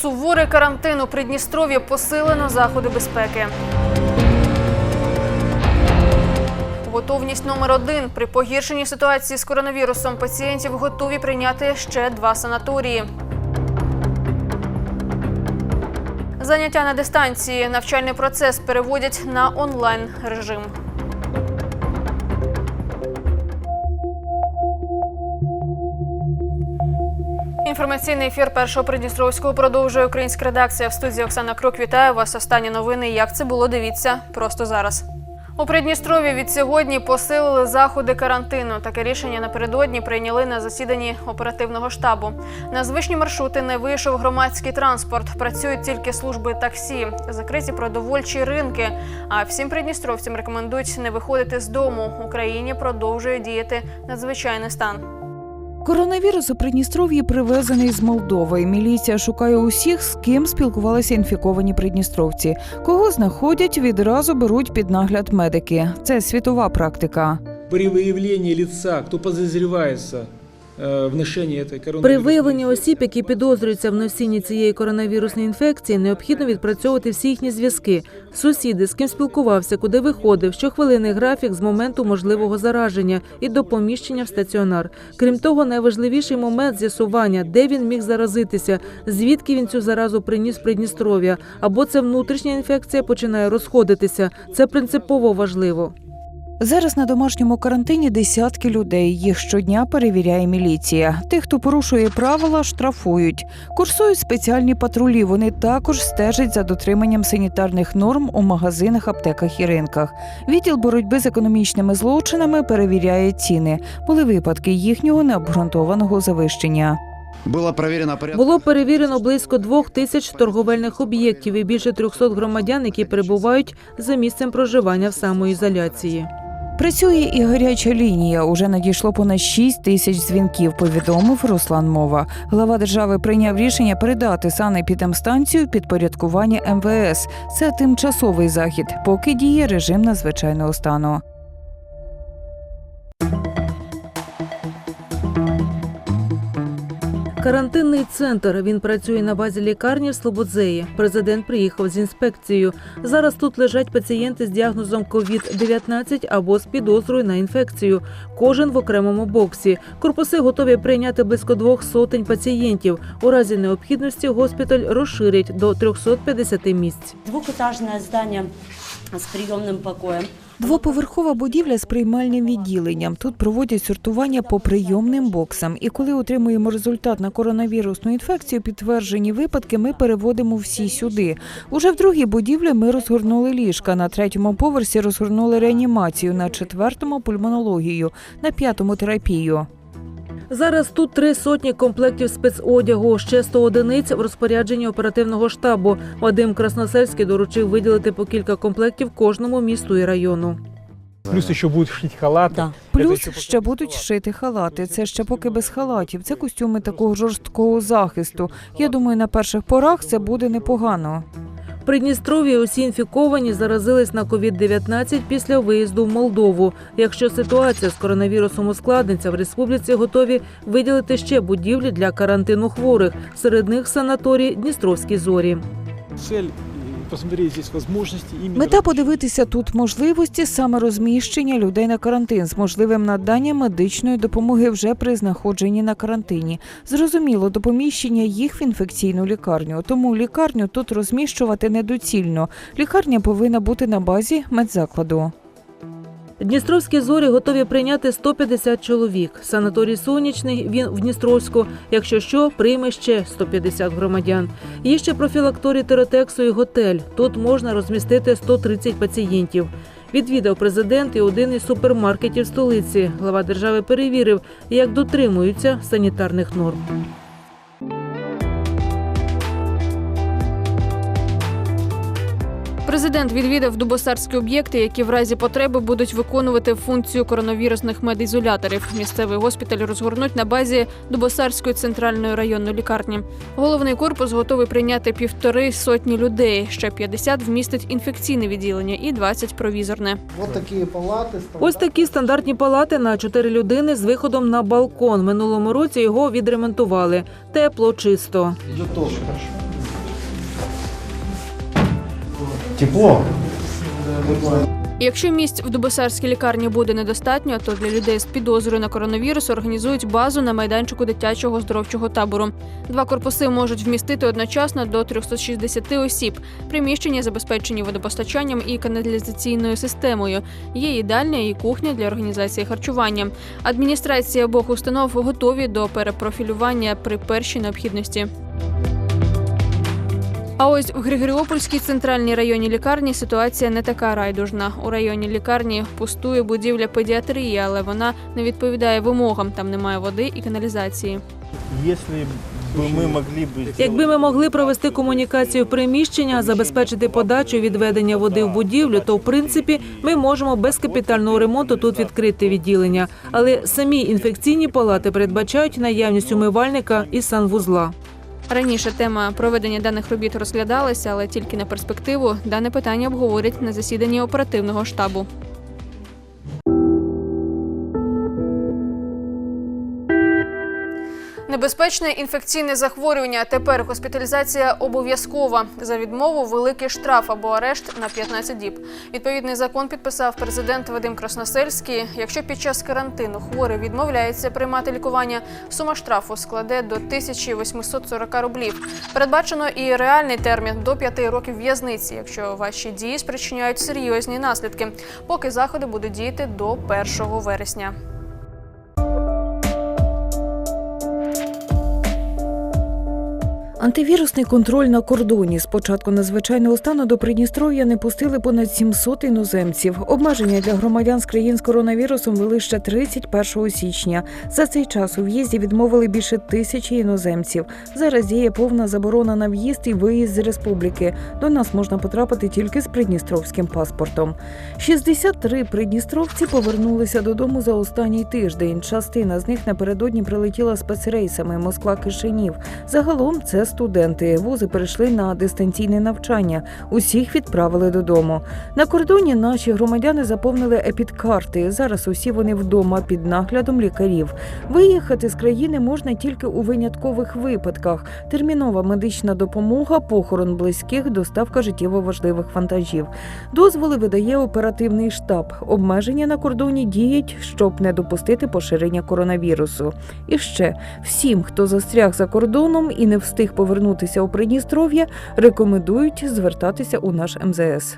Суворий карантин у Придністров'ї посилено заходи безпеки. Готовність номер один при погіршенні ситуації з коронавірусом пацієнтів готові прийняти ще два санаторії. Заняття на дистанції. Навчальний процес переводять на онлайн режим. Інформаційний ефір першого Придністровського продовжує українська редакція. В студії Оксана Крок вітаю вас. Останні новини. Як це було? Дивіться просто зараз. У Придністрові від сьогодні посилили заходи карантину. Таке рішення напередодні прийняли на засіданні оперативного штабу. На звичні маршрути не вийшов громадський транспорт. Працюють тільки служби таксі, закриті продовольчі ринки. А всім придністровцям рекомендують не виходити з дому. Україні продовжує діяти надзвичайний стан. Коронавірус у Придністров'ї привезений з Молдови. Міліція шукає усіх, з ким спілкувалися інфіковані придністровці. Кого знаходять, відразу беруть під нагляд медики. Це світова практика. При виявленні лица, хто подозревается этой При виявленні осіб, які підозрюються в носінні цієї коронавірусної інфекції, необхідно відпрацьовувати всі їхні зв'язки, сусіди, з ким спілкувався, куди виходив, щохвилинний графік з моменту можливого зараження і до поміщення в стаціонар. Крім того, найважливіший момент з'ясування, де він міг заразитися, звідки він цю заразу приніс Придністров'я, або це внутрішня інфекція починає розходитися. Це принципово важливо. Зараз на домашньому карантині десятки людей. Їх щодня перевіряє міліція. Тих, хто порушує правила, штрафують. Курсують спеціальні патрулі. Вони також стежать за дотриманням санітарних норм у магазинах, аптеках і ринках. Відділ боротьби з економічними злочинами перевіряє ціни. Були випадки їхнього необґрунтованого завищення. Было проверено порядка Було перевірено близько двох тисяч торговельних об'єктів і більше 300 громадян, які перебувають за місцем проживання в самоізоляції. Працює і гаряча лінія. Уже надійшло понад 6 тисяч дзвінків. Повідомив Руслан Мова. Глава держави прийняв рішення передати санепідемстанцію підпорядкування МВС. Це тимчасовий захід, поки діє режим надзвичайного стану. Карантинний центр. Він працює на базі лікарні в Слободзеї. Президент приїхав з інспекцією. Зараз тут лежать пацієнти з діагнозом COVID-19 або з підозрою на інфекцію. Кожен в окремому боксі. Корпуси готові прийняти близько двох сотень пацієнтів. У разі необхідності госпіталь розширять до 350 місць. Двухэтажное здание с приемным покоем. Двоповерхова будівля з приймальним відділенням. Тут проводять сортування по прийомним боксам. І коли отримуємо результат на коронавірусну інфекцію, підтверджені випадки, ми переводимо всі сюди. Уже в другій будівлі ми розгорнули ліжка. На третьому поверсі розгорнули реанімацію, на четвертому пульмонологію, на п'ятому терапію. Зараз тут три сотні комплектів спецодягу, ще 100 одиниць в розпорядженні оперативного штабу. Вадим Красносельський доручив виділити по кілька комплектів кожному місту і району. Плюс еще будут шить халаты. Да. Плюс ще будуть шити халати. Це ще поки без халатів. Це костюми такого жорсткого захисту. Я думаю, на перших порах це буде непогано. В Придністров'ї усі інфіковані заразились на COVID-19 після виїзду в Молдову. Якщо ситуація з коронавірусом ускладниться, в республіці готові виділити ще будівлі для карантину хворих. Серед них санаторій Дністровські зорі. Посмотреть здесь возможности именно. Мета подивитися тут можливості саме розміщення людей на карантин з можливим наданням медичної допомоги вже при знаходженні на карантині. Зрозуміло, до поміщення їх в інфекційну лікарню. Тому лікарню тут розміщувати недоцільно. Лікарня повинна бути на базі медзакладу. Дністровські зорі готові прийняти 150 чоловік. Санаторій сонячний він в Дністровську. Якщо що, прийме ще 150 громадян. Є ще профілакторій теротексу і готель. Тут можна розмістити 130 пацієнтів. Відвідав президент і один із супермаркетів столиці. Глава держави перевірив, як дотримуються санітарних норм. Президент відвідав дубосарські об'єкти, які в разі потреби будуть виконувати функцію коронавірусних медізоляторів. Місцевий госпіталь розгорнуть на базі Дубосарської центральної районної лікарні. Головний корпус готовий прийняти півтори сотні людей. Ще 50 вмістить інфекційне відділення і 20 – провізорне. Вот такие палаты. Ось такі стандартні палати на чотири людини з виходом на балкон. Минулому році його відремонтували. Тепло, чисто. Тепло. Якщо місць в Дубосарській лікарні буде недостатньо, то для людей з підозрою на коронавірус організують базу на майданчику дитячого оздоровчого табору. Два корпуси можуть вмістити одночасно до 360 осіб. Приміщення забезпечені водопостачанням і каналізаційною системою. Є їдальня і кухня для організації харчування. Адміністрації обох установ готові до перепрофілювання при першій необхідності. А ось в Григоріопольській центральній районній лікарні ситуація не така райдужна. У районній лікарні пустує будівля педіатрії, але вона не відповідає вимогам. Там немає води і каналізації. Если бы мы могли бы... Якби ми могли провести комунікацію приміщення, забезпечити подачу і відведення води в будівлю, то в принципі ми можемо без капітального ремонту тут відкрити відділення. Але самі інфекційні палати передбачають наявність умивальника і санвузла. Раніше тема проведення даних робіт розглядалася, але тільки на перспективу дане питання обговорять на засіданні оперативного штабу. Небезпечне інфекційне захворювання. Тепер госпіталізація обов'язкова. За відмову великий штраф або арешт на 15 діб. Відповідний закон підписав президент Вадим Красносельський. Якщо під час карантину хворий відмовляється приймати лікування, сума штрафу складе до 1840 рублів. Передбачено і реальний термін до 5 років в'язниці, якщо ваші дії спричиняють серйозні наслідки. Поки заходи будуть діяти до 1 вересня. Антивірусний контроль на кордоні. З початку надзвичайного стану до Придністров'я не пустили понад 700 іноземців. Обмеження для громадян з країн з коронавірусом вели ще 31 січня. За цей час у в'їзді відмовили більше тисячі іноземців. Зараз діє повна заборона на в'їзд і виїзд з республіки. До нас можна потрапити тільки з придністровським паспортом. 63 придністровці повернулися додому за останній тиждень. Частина з них напередодні прилетіла спецрейсами Москва Кишинів. Загалом це студенти. Вузи перейшли на дистанційне навчання. Усіх відправили додому. На кордоні наші громадяни заповнили епідкарти. Зараз усі вони вдома під наглядом лікарів. Виїхати з країни можна тільки у виняткових випадках: термінова медична допомога, похорон близьких, доставка життєво важливих вантажів. Дозволи видає оперативний штаб. Обмеження на кордоні діють, щоб не допустити поширення коронавірусу. І ще всім, хто застряг за кордоном і не встиг повернутися у Придністров'я, рекомендують звертатися у наш МЗС.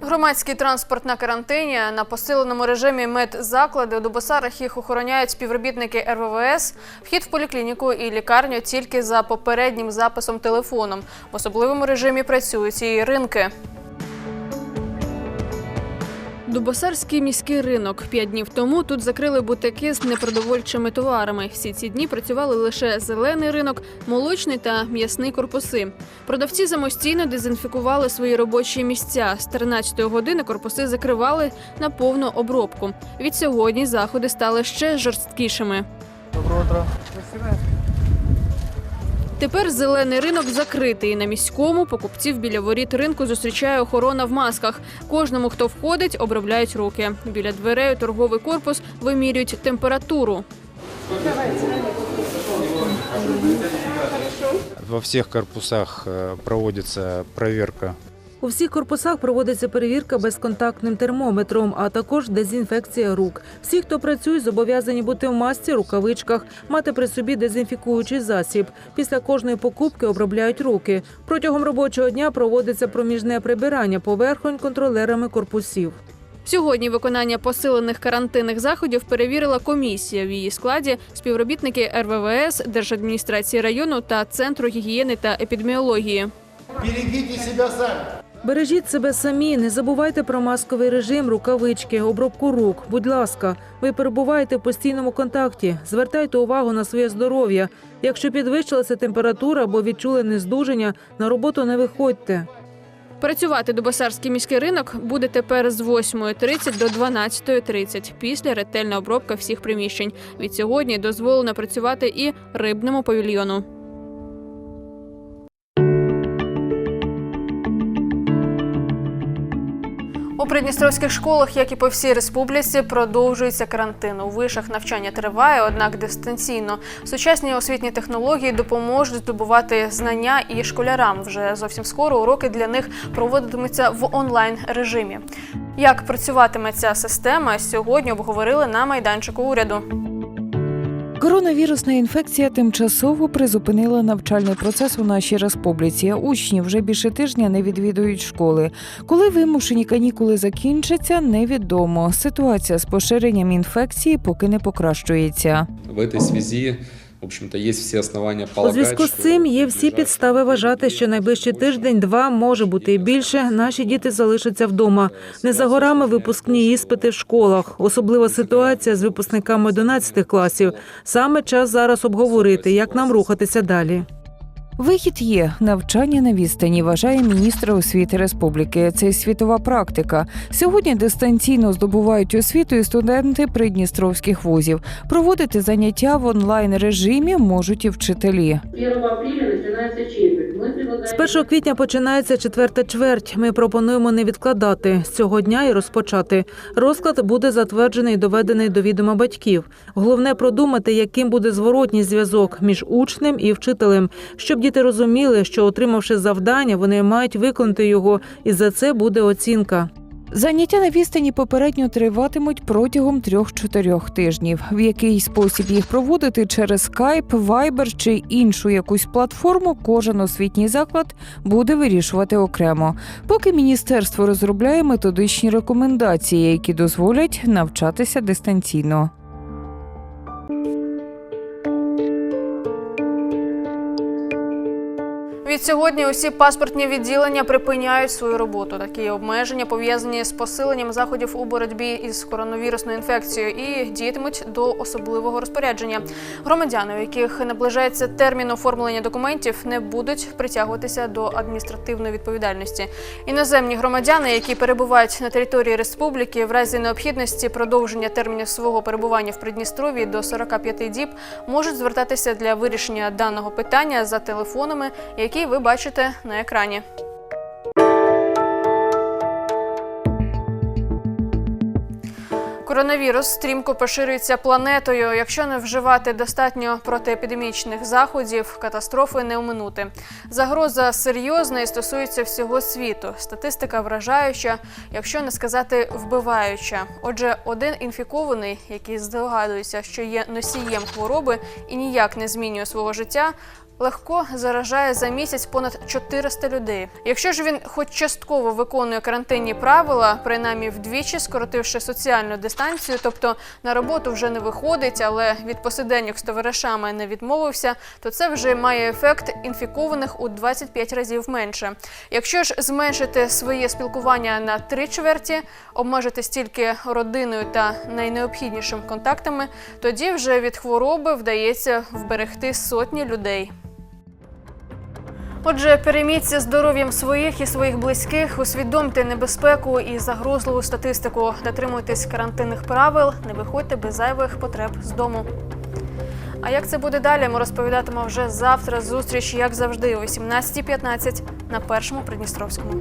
Громадський транспорт на карантині на посиленому режимі медзаклади у Дубосарах їх охороняють співробітники РВВС. Вхід в поліклініку і лікарню тільки за попереднім записом телефоном. В особливому режимі працюють і ринки. Дубосарський міський ринок. П'ять днів тому тут закрили бутики з непродовольчими товарами. Всі ці дні працювали лише зелений ринок, молочний та м'ясний корпуси. Продавці самостійно дезінфікували свої робочі місця. З 13 години корпуси закривали на повну обробку. Від сьогодні заходи стали ще жорсткішими. Тепер зелений ринок закритий. На міському покупців біля воріт ринку зустрічає охорона в масках. Кожному, хто входить, обробляють руки. Біля дверей торговий корпус вимірюють температуру. Во всех корпусах проводиться проводится проверка У всіх корпусах проводиться перевірка безконтактним термометром, а також дезінфекція рук. Всі, хто працює, зобов'язані бути в масці, рукавичках, мати при собі дезінфікуючий засіб. Після кожної покупки обробляють руки. Протягом робочого дня проводиться проміжне прибирання поверхонь контролерами корпусів. Сьогодні виконання посилених карантинних заходів перевірила комісія. В її складі співробітники РВВС, Держадміністрації району та Центру гігієни та епідеміології. Бережіть себе самі, не забувайте про масковий режим, рукавички, обробку рук. Будь ласка, ви перебуваєте в постійному контакті. Звертайте увагу на своє здоров'я. Якщо підвищилася температура або відчули нездужання, на роботу не виходьте. Працювати Дубосарський міський ринок буде тепер з 8.30 до 12.30 після ретельна обробка всіх приміщень. Від сьогодні дозволено працювати і рибному павільйону. У придністровських школах, як і по всій республіці, продовжується карантин. У вишах навчання триває, однак дистанційно. Сучасні освітні технології допоможуть здобувати знання і школярам. Вже зовсім скоро уроки для них проводитимуться в онлайн режимі. Як працюватиме ця система, сьогодні обговорили на майданчику уряду. Коронавірусна інфекція тимчасово призупинила навчальний процес у нашій республіці. Учні вже більше тижня не відвідують школи. Коли вимушені канікули закінчаться, невідомо. Ситуація з поширенням інфекції поки не покращується. В цій связи, в общем-то, є всі основання полагати, У зв'язку з цим є всі підстави вважати, що найближчий тиждень-два може бути і більше. Наші діти залишаться вдома. Не за горами випускні іспити в школах. Особлива ситуація з випускниками 11 класів. Саме час зараз обговорити, як нам рухатися далі. Вихід є навчання на відстані, вважає міністр освіти республіки. Це світова практика. Сьогодні дистанційно здобувають освіту і студенти придністровських вузів. Проводити заняття в онлайн режимі можуть і вчителі. 1 апреля начинается четверть. З 1 квітня починається четверта чверть. Ми пропонуємо не відкладати з цього дня і розпочати. Розклад буде затверджений і доведений до відома батьків. Головне продумати, яким буде зворотній зв'язок між учнем і вчителем, щоб діти розуміли, що отримавши завдання, вони мають виконати його, і за це буде оцінка. Заняття на відстані попередньо триватимуть протягом трьох-чотирьох тижнів. В який спосіб їх проводити через Skype, Viber чи іншу якусь платформу, кожен освітній заклад буде вирішувати окремо. Поки міністерство розробляє методичні рекомендації, які дозволять навчатися дистанційно. Відсьогодні усі паспортні відділення припиняють свою роботу. Такі обмеження пов'язані з посиленням заходів у боротьбі із коронавірусною інфекцією і діятимуть до особливого розпорядження. Громадяни, у яких наближається термін оформлення документів, не будуть притягуватися до адміністративної відповідальності. Іноземні громадяни, які перебувають на території республіки, в разі необхідності продовження термінів свого перебування в Придністров'ї до 45 діб, можуть звертатися для вирішення даного питання за телефонами, які ви бачите на екрані. Коронавірус стрімко поширюється планетою. Якщо не вживати достатньо протиепідемічних заходів, катастрофи не оминути. Загроза серйозна і стосується всього світу. Статистика вражаюча, якщо не сказати вбиваюча. Отже, один інфікований, який здогадується, що є носієм хвороби і ніяк не змінює свого життя. Легко заражає за місяць понад 400 людей. Якщо ж він хоч частково виконує карантинні правила, принаймні вдвічі скоротивши соціальну дистанцію, тобто на роботу вже не виходить, але від посиденьок з товаришами не відмовився, то це вже має ефект інфікованих у 25 разів менше. Якщо ж зменшити своє спілкування на три чверті, обмежити стільки родиною та найнеобхіднішим контактами, тоді вже від хвороби вдається вберегти сотні людей. Отже, перейміться здоров'ям своїх і своїх близьких, усвідомте небезпеку і загрозливу статистику, дотримуйтесь карантинних правил, не виходьте без зайвих потреб з дому. А як це буде далі, ми розповідатимемо вже завтра. Зустріч, як завжди, о 18.15 на першому Придністровському.